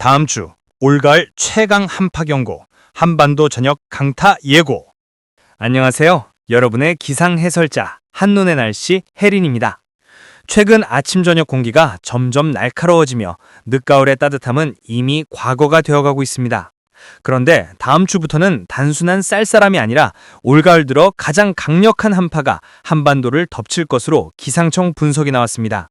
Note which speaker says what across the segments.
Speaker 1: 다음 주 올가을 최강 한파 경고, 한반도 전역 강타 예고. 안녕하세요. 여러분의 기상 해설자 한눈의 날씨 혜린입니다. 최근 아침 저녁 공기가 점점 날카로워지며 늦가을의 따뜻함은 이미 과거가 되어가고 있습니다. 그런데 다음 주부터는 단순한 쌀쌀함이 아니라 올가을 들어 가장 강력한 한파가 한반도를 덮칠 것으로 기상청 분석이 나왔습니다.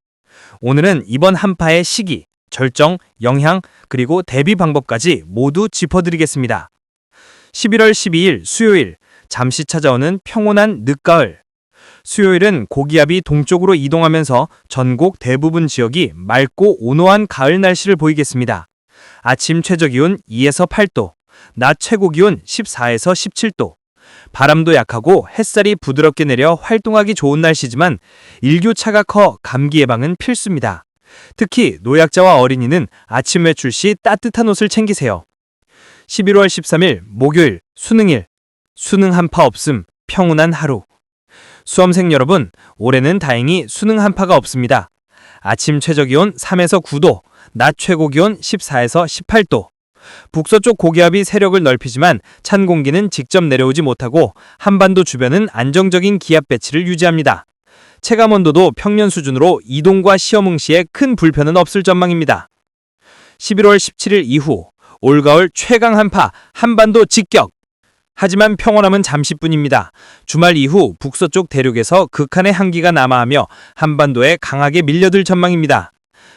Speaker 1: 오늘은 이번 한파의 시기, 절정, 영향, 그리고 대비 방법까지 모두 짚어드리겠습니다. 11월 12일 수요일, 잠시 찾아오는 평온한 늦가을. 수요일은 고기압이 동쪽으로 이동하면서 전국 대부분 지역이 맑고 온화한 가을 날씨를 보이겠습니다. 아침 최저 기온 2에서 8도, 낮 최고 기온 14에서 17도. 바람도 약하고 햇살이 부드럽게 내려 활동하기 좋은 날씨지만 일교차가 커 감기 예방은 필수입니다. 특히 노약자와 어린이는 아침 외출 시 따뜻한 옷을 챙기세요. 11월 13일 목요일 수능일 수능 한파 없음 평온한 하루 수험생 여러분 올해는 다행히 수능 한파가 없습니다. 아침 최저 기온 3에서 9도 낮 최고 기온 14에서 18도 북서쪽 고기압이 세력을 넓히지만 찬 공기는 직접 내려오지 못하고 한반도 주변은 안정적인 기압 배치를 유지합니다. 체감 온도도 평년 수준으로 이동과 시험 응시에 큰 불편은 없을 전망입니다. 11월 17일 이후 올가을 최강 한파 한반도 직격. 하지만 평온함은 잠시뿐입니다. 주말 이후 북서쪽 대륙에서 극한의 한기가 남하하며 한반도에 강하게 밀려들 전망입니다.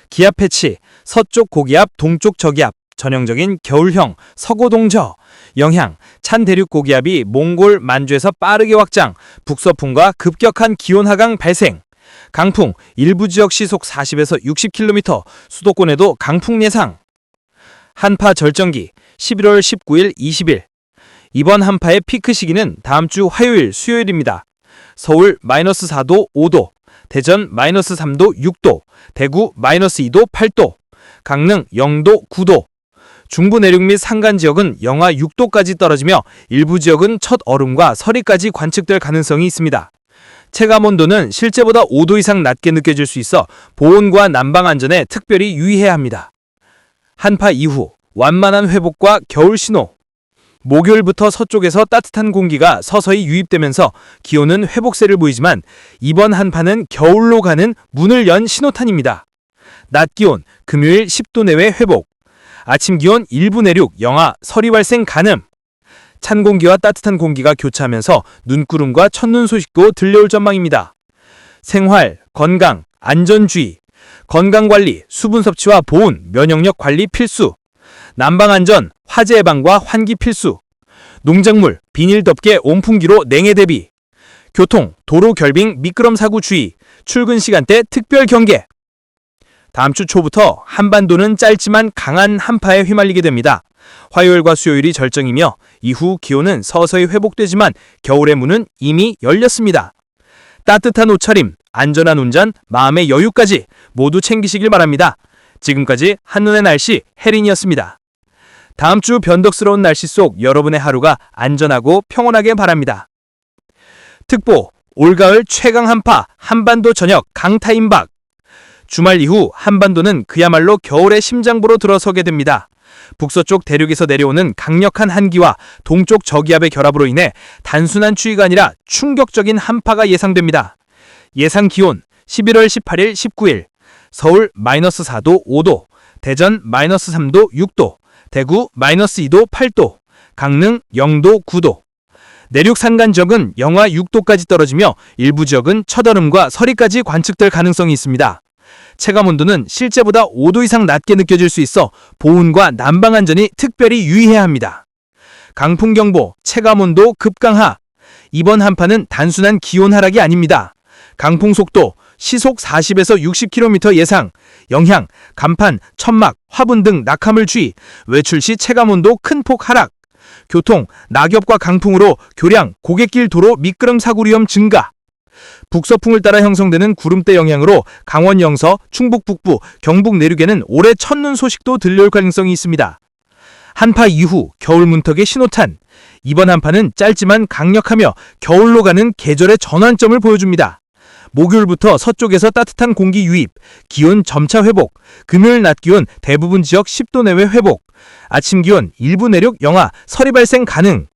Speaker 1: 기압 패치, 서쪽 고기압, 동쪽 저기압, 전형적인 겨울형 서고동저 영향 찬 대륙 고기압이 몽골 만주에서 빠르게 확장 북서풍과 급격한 기온 하강 발생. 강풍 일부 지역 시속 40에서 60km 수도권에도 강풍 예상. 한파 절정기 11월 19일 20일. 이번 한파의 피크 시기는 다음 주 화요일 수요일입니다. 서울 마이너스 4도 5도 대전 마이너스 3도 6도 대구 마이너스 2도 8도 강릉 0도 9도 중부 내륙 및 산간 지역은 영하 6도까지 떨어지며 일부 지역은 첫 얼음과 서리까지 관측될 가능성이 있습니다. 체감 온도는 실제보다 5도 이상 낮게 느껴질 수 있어 보온과 난방 안전에 특별히 유의해야 합니다. 한파 이후 완만한 회복과 겨울 신호. 목요일부터 서쪽에서 따뜻한 공기가 서서히 유입되면서 기온은 회복세를 보이지만 이번 한파는 겨울로 가는 문을 연 신호탄입니다. 낮 기온 금요일 10도 내외 회복. 아침 기온 일부 내륙 영하 서리 발생 가능. 찬 공기와 따뜻한 공기가 교차하면서 눈구름과 첫눈 소식도 들려올 전망입니다. 생활, 건강, 안전주의, 건강관리, 수분 섭취와 보온, 면역력 관리 필수. 난방안전, 화재 예방과 환기 필수. 농작물, 비닐 덮개 온풍기로 냉해 대비. 교통, 도로 결빙, 미끄럼 사고 주의. 출근 시간대 특별 경계. 다음 주 초부터 한반도는 짧지만 강한 한파에 휘말리게 됩니다. 화요일과 수요일이 절정이며 이후 기온은 서서히 회복되지만 겨울의 문은 이미 열렸습니다. 따뜻한 옷차림, 안전한 운전, 마음의 여유까지 모두 챙기시길 바랍니다. 지금까지 한눈의 날씨 혜린이었습니다. 다음 주 변덕스러운 날씨 속 여러분의 하루가 안전하고 평온하게 바랍니다. 특보 올가을 최강 한파 한반도 전역 강타 임박 주말 이후 한반도는 그야말로 겨울의 심장부로 들어서게 됩니다. 북서쪽 대륙에서 내려오는 강력한 한기와 동쪽 저기압의 결합으로 인해 단순한 추위가 아니라 충격적인 한파가 예상됩니다. 예상 기온 11월 18일 19일 서울 마이너스 4도 5도 대전 마이너스 3도 6도 대구 마이너스 2도 8도 강릉 0도 9도 내륙 산간 지역은 영하 6도까지 떨어지며 일부 지역은 첫얼음과 서리까지 관측될 가능성이 있습니다. 체감 온도는 실제보다 5도 이상 낮게 느껴질 수 있어 보온과 난방 안전이 특별히 유의해야 합니다. 강풍 경보, 체감 온도 급강하. 이번 한파는 단순한 기온 하락이 아닙니다. 강풍 속도 시속 40에서 60km 예상, 영향, 간판, 천막, 화분 등 낙하물 주의, 외출 시 체감 온도 큰 폭 하락, 교통, 낙엽과 강풍으로 교량, 고갯길 도로 미끄럼 사고 위험 증가, 북서풍을 따라 형성되는 구름대 영향으로 강원 영서, 충북 북부, 경북 내륙에는 올해 첫눈 소식도 들려올 가능성이 있습니다. 한파 이후 겨울 문턱의 신호탄. 이번 한파는 짧지만 강력하며 겨울로 가는 계절의 전환점을 보여줍니다. 목요일부터 서쪽에서 따뜻한 공기 유입, 기온 점차 회복, 금요일 낮 기온 대부분 지역 10도 내외 회복, 아침 기온 일부 내륙 영하, 서리 발생 가능.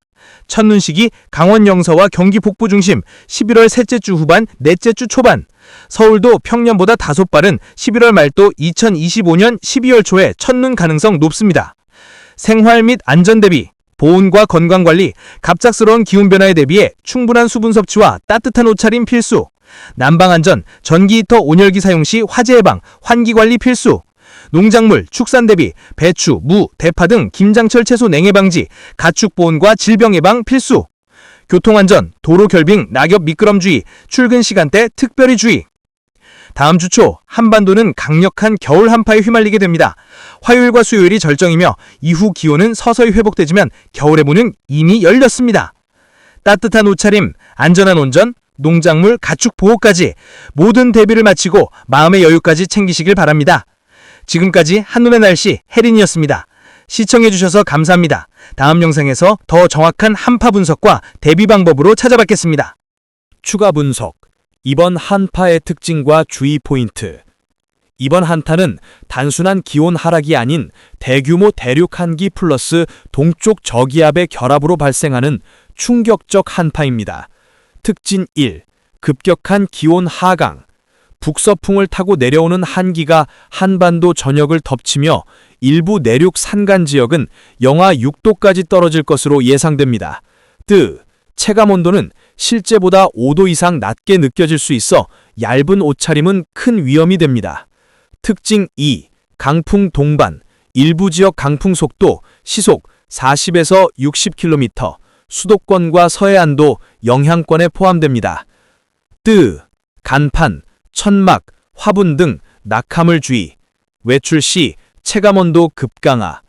Speaker 1: 첫눈 시기 강원 영서와 경기 북부 중심 11월 셋째 주 후반, 넷째 주 초반. 서울도 평년보다 다소 빠른 11월 말도 2025년 12월 초에 첫눈 가능성 높습니다. 생활 및 안전 대비, 보온과 건강 관리, 갑작스러운 기온 변화에 대비해 충분한 수분 섭취와 따뜻한 옷차림 필수. 난방 안전, 전기 히터 온열기 사용 시 화재 예방, 환기 관리 필수. 농작물, 축산 대비, 배추, 무, 대파 등 김장철 채소 냉해 방지, 가축 보온과 질병 예방 필수. 교통안전, 도로 결빙, 낙엽 미끄럼 주의, 출근 시간대 특별히 주의. 다음 주 초 한반도는 강력한 겨울 한파에 휘말리게 됩니다. 화요일과 수요일이 절정이며 이후 기온은 서서히 회복되지만 겨울의 문은 이미 열렸습니다. 따뜻한 옷차림, 안전한 운전, 농작물, 가축 보호까지 모든 대비를 마치고 마음의 여유까지 챙기시길 바랍니다. 지금까지 한눈의 날씨 혜린이었습니다. 시청해주셔서 감사합니다. 다음 영상에서 더 정확한 한파 분석과 대비 방법으로 찾아뵙겠습니다. 추가 분석. 이번 한파의 특징과 주의 포인트. 이번 한타는 단순한 기온 하락이 아닌 대규모 대륙 한기 플러스 동쪽 저기압의 결합으로 발생하는 충격적 한파입니다. 특징 1. 급격한 기온 하강. 북서풍을 타고 내려오는 한기가 한반도 전역을 덮치며 일부 내륙 산간 지역은 영하 6도까지 떨어질 것으로 예상됩니다. 뜨, 체감 온도는 실제보다 5도 이상 낮게 느껴질 수 있어 얇은 옷차림은 큰 위험이 됩니다. 특징 2. 강풍 동반. 일부 지역 강풍 속도 시속 40에서 60km, 수도권과 서해안도 영향권에 포함됩니다. 뜨, 간판, 천막, 화분 등 낙하물 주의. 외출 시 체감온도 급강하.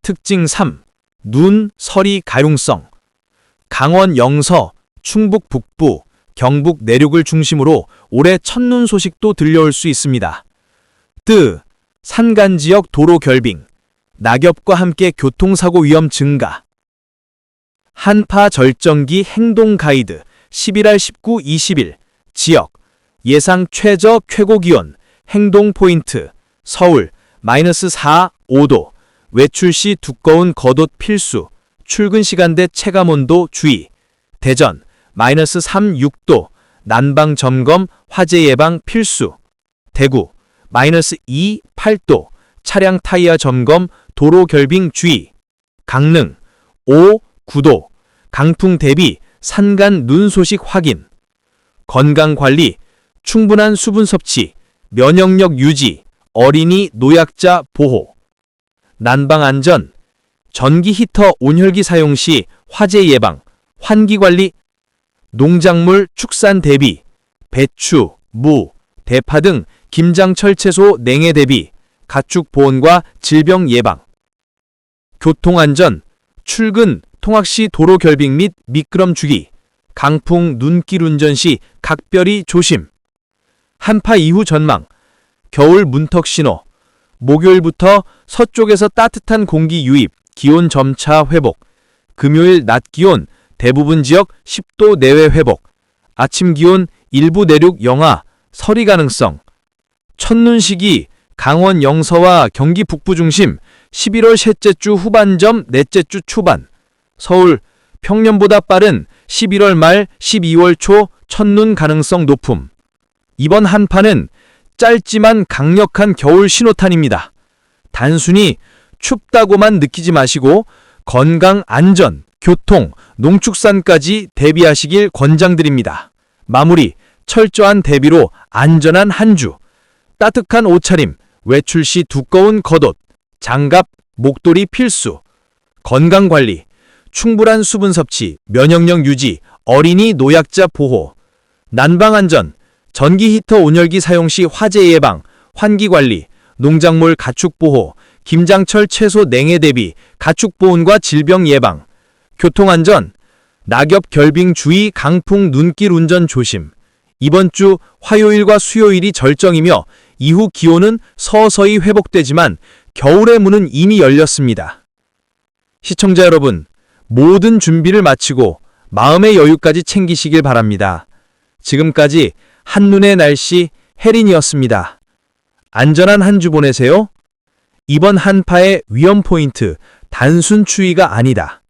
Speaker 1: 특징 3. 눈, 서리 가용성. 강원 영서, 충북 북부, 경북 내륙을 중심으로 올해 첫눈 소식도 들려올 수 있습니다. 뜨, 산간 지역 도로 결빙, 낙엽과 함께 교통사고 위험 증가. 한파 절정기 행동 가이드 11월 19, 20일 지역 예상 최저 최고 기온 행동 포인트 서울 마이너스 4, 5도 외출 시 두꺼운 겉옷 필수 출근 시간대 체감 온도 주의. 대전 마이너스 3, 6도 난방 점검 화재 예방 필수. 대구 마이너스 2, 8도 차량 타이어 점검 도로 결빙 주의. 강릉 5, 9도 강풍 대비 산간 눈 소식 확인. 건강 관리 충분한 수분 섭취 면역력 유지 어린이 노약자 보호 난방 안전 전기 히터 온열기 사용 시 화재 예방 환기 관리 농작물 축산 대비 배추, 무, 대파 등 김장철 채소 냉해 대비 가축 보온과 질병 예방 교통 안전 출근 통학 시 도로 결빙 및 미끄럼 주기 강풍 눈길 운전 시 각별히 조심 한파 이후 전망. 겨울 문턱 신호. 목요일부터 서쪽에서 따뜻한 공기 유입 기온 점차 회복. 금요일 낮 기온 대부분 지역 10도 내외 회복. 아침 기온 일부 내륙 영하 서리 가능성. 첫눈 시기 강원 영서와 경기 북부 중심 11월 셋째 주 후반점 넷째 주 초반. 서울 평년보다 빠른 11월 말 12월 초 첫눈 가능성 높음 이번 한파는 짧지만 강력한 겨울 신호탄입니다. 단순히 춥다고만 느끼지 마시고 건강 안전, 교통, 농축산까지 대비하시길 권장드립니다. 마무리, 철저한 대비로 안전한 한 주. 따뜻한 옷차림, 외출 시 두꺼운 겉옷, 장갑, 목도리 필수. 건강관리, 충분한 수분 섭취, 면역력 유지, 어린이 노약자 보호. 난방안전, 전기 히터 온열기 사용 시 화재 예방, 환기 관리, 농작물 가축 보호, 김장철 채소 냉해 대비, 가축 보온과 질병 예방, 교통안전, 낙엽 결빙 주의 강풍 눈길 운전 조심. 이번 주 화요일과 수요일이 절정이며 이후 기온은 서서히 회복되지만 겨울의 문은 이미 열렸습니다. 시청자 여러분, 모든 준비를 마치고 마음의 여유까지 챙기시길 바랍니다. 지금까지
Speaker 2: 한눈의 날씨 혜린이었습니다. 안전한 한 주 보내세요. 이번 한파의 위험 포인트 단순 추위가 아니다.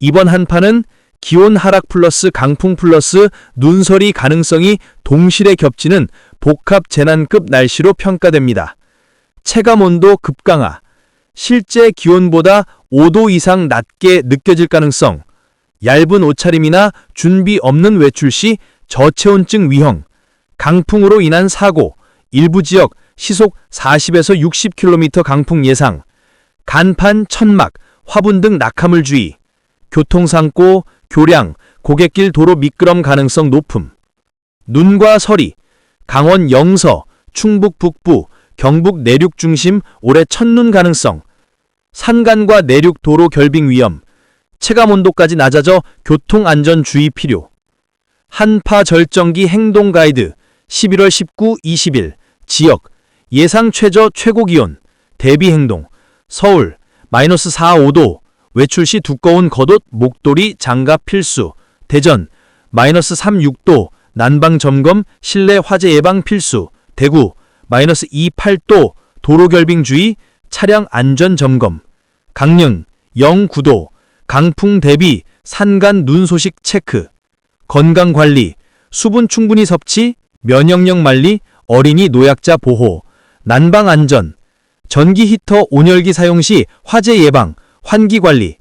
Speaker 2: 이번 한파는 기온 하락 플러스 강풍 플러스 눈설이 가능성이 동실에 겹치는 복합 재난급 날씨로 평가됩니다. 체감 온도 급강하, 실제 기온보다 5도 이상 낮게 느껴질 가능성, 얇은 옷차림이나 준비 없는 외출 시 저체온증 위험, 강풍으로 인한 사고, 일부 지역 시속 40에서 60km 강풍 예상, 간판, 천막, 화분 등 낙하물 주의, 교통사고, 교량, 고갯길 도로 미끄럼 가능성 높음, 눈과 서리, 강원 영서, 충북 북부, 경북 내륙 중심 올해 첫눈 가능성, 산간과 내륙 도로 결빙 위험, 체감 온도까지 낮아져 교통 안전 주의 필요. 한파 절정기 행동 가이드 11월 19, 20일 지역 예상 최저 최고 기온 대비 행동 서울 마이너스 4, 5도 외출 시 두꺼운 겉옷 목도리 장갑 필수 대전 마이너스 3, 6도 난방 점검 실내 화재 예방 필수 대구 마이너스 2, 8도 도로 결빙 주의 차량 안전 점검 강릉 0, 9도 강풍 대비 산간 눈 소식 체크 건강 관리 수분 충분히 섭취 면역력 관리 어린이 노약자 보호 난방 안전 전기 히터 온열기 사용 시 화재 예방 환기 관리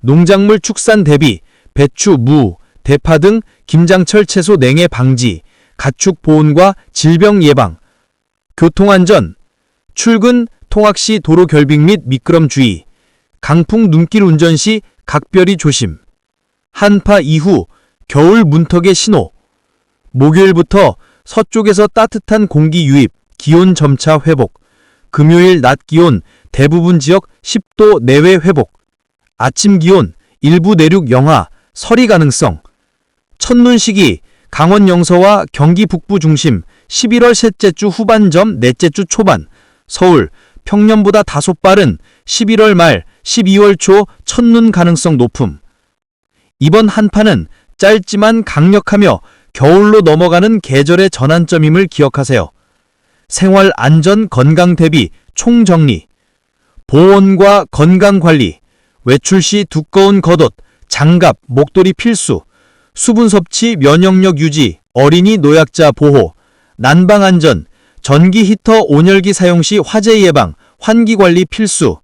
Speaker 2: 농작물 축산 대비 배추, 무, 대파 등 김장철 채소 냉해 방지 가축 보온과 질병 예방 교통안전 출근 통학 시 도로 결빙 및 미끄럼 주의 강풍 눈길 운전 시 각별히 조심. 한파 이후 겨울 문턱의 신호. 목요일부터 서쪽에서 따뜻한 공기 유입 기온 점차 회복. 금요일 낮 기온 대부분 지역 10도 내외 회복. 아침 기온 일부 내륙 영하 서리 가능성. 첫눈 시기 강원 영서와 경기 북부 중심 11월 셋째 주 후반점 넷째 주 초반. 서울 평년보다 다소 빠른 11월 말 12월 초 첫눈 가능성 높음. 이번 한파는 짧지만 강력하며 겨울로 넘어가는 계절의 전환점임을 기억하세요. 생활 안전 건강 대비 총정리 보온과 건강 관리 외출 시 두꺼운 겉옷, 장갑, 목도리 필수 수분 섭취, 면역력 유지, 어린이 노약자 보호, 난방 안전, 전기 히터 온열기 사용 시 화재 예방, 환기 관리 필수,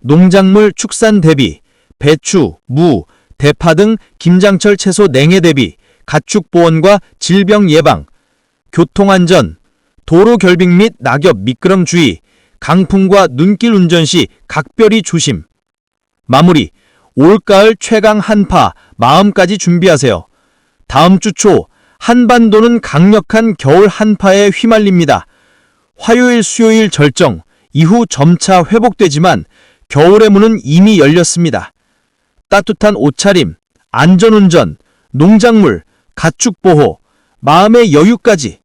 Speaker 2: 농작물 축산 대비, 배추, 무, 대파 등 김장철 채소 냉해 대비, 가축 보온과 질병 예방, 교통 안전, 도로 결빙 및 낙엽 미끄럼 주의, 강풍과 눈길 운전 시 각별히 조심. 마무리. 올가을 최강 한파 마음까지 준비하세요. 다음 주 초 한반도는 강력한 겨울 한파에 휘말립니다. 화요일 수요일 절정 이후 점차 회복되지만 겨울의 문은 이미 열렸습니다. 따뜻한 옷차림, 안전운전, 농작물, 가축 보호, 마음의 여유까지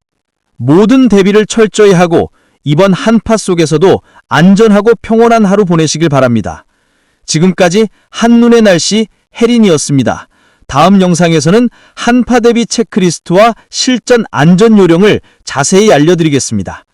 Speaker 2: 모든 대비를 철저히 하고 이번 한파 속에서도 안전하고 평온한 하루 보내시길 바랍니다. 지금까지 한눈의 날씨 혜린이었습니다. 다음 영상에서는 한파 대비 체크리스트와 실전 안전 요령을 자세히 알려드리겠습니다.